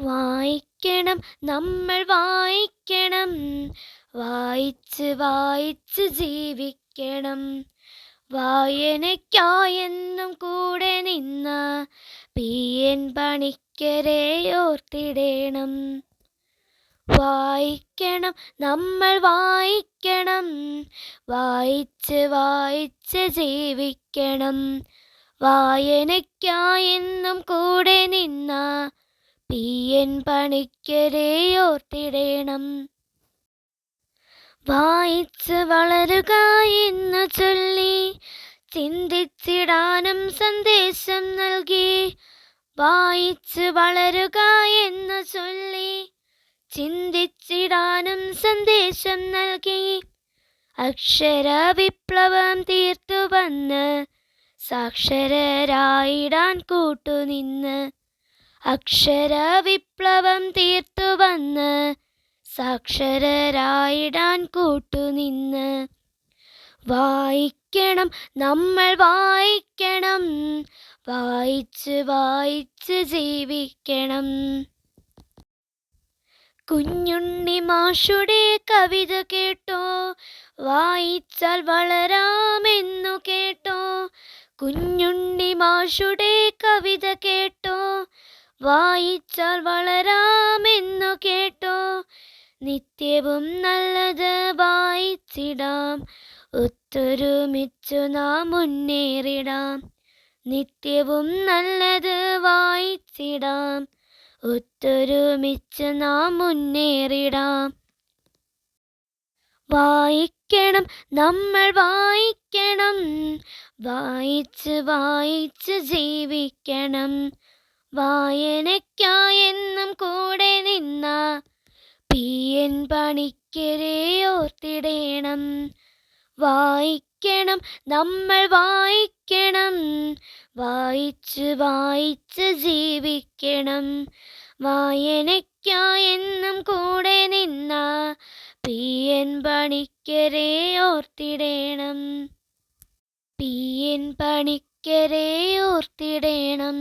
വായിക്കണം നമ്മൾ വായിക്കണം. വായിച്ച് വായിച്ച് ജീവിക്കണം. വായനയ്ക്കായെന്നും കൂടെ നിന്ന പി എൻ പണിക്കരെ ഓർത്തിടേണം. വായിക്കണം നമ്മൾ വായിക്കണം. വായിച്ച് വായിച്ച് ജീവിക്കണം. വായനയ്ക്കായെന്നും കൂടെ നിന്ന പി എൻ പണിക്കരെ ഓർത്തിടേണം. വായിച്ച് വളരുക എന്ന് ചൊല്ലി ചിന്തിച്ചിടാനും സന്ദേശം നൽകി വായിച്ച് വളരുക എന്ന് ചൊല്ലി ചിന്തിച്ചിടാനും സന്ദേശം നൽകി അക്ഷര വിപ്ലവം തീർത്തു വന്ന് സാക്ഷരരായിടാൻ കൂട്ടുനിന്ന് അക്ഷര വിപ്ലവം തീർത്തു വന്ന് സാക്ഷരരായിടാൻ കൂട്ടുനിന്ന് വായിക്കണം നമ്മൾ വായിക്കണം. വായിച്ച് വായിച്ച് ജീവിക്കണം. കുഞ്ഞുണ്ണി മാഷുടെ കവിത കേട്ടോ. വായിച്ചാൽ വളരാമെന്നു കേട്ടോ. കുഞ്ഞുണ്ണി മാഷുടെ കവിത കേട്ടോ. വായിച്ചാൽ വളരാമെന്നു കേട്ടോ. നിത്യവും നല്ലത് വായിച്ചിടാം. ഒത്തൊരുമിച്ചു നാം മുന്നേറിടാം. നിത്യവും നല്ലത് വായിച്ചിടാം. ഒത്തൊരുമിച്ച് നാം മുന്നേറിടാം. വായിക്കണം നമ്മൾ വായിക്കണം. വായിച്ച് വായിച്ച് ജീവിക്കണം. വായനയ്ക്കായെന്നും കൂടെ നിന്ന പി എൻ പണിക്കരെ ഓർത്തിടേണം. വായിക്കണം നമ്മൾ വായിക്കണം. വായിച്ച് വായിച്ച് ജീവിക്കണം. വായനയ്ക്കായെന്നും കൂടെ നിന്ന പി എൻ പണിക്കരെ ഓർത്തിടേണം. പി എൻ പണിക്കരെ ഓർത്തിടേണം.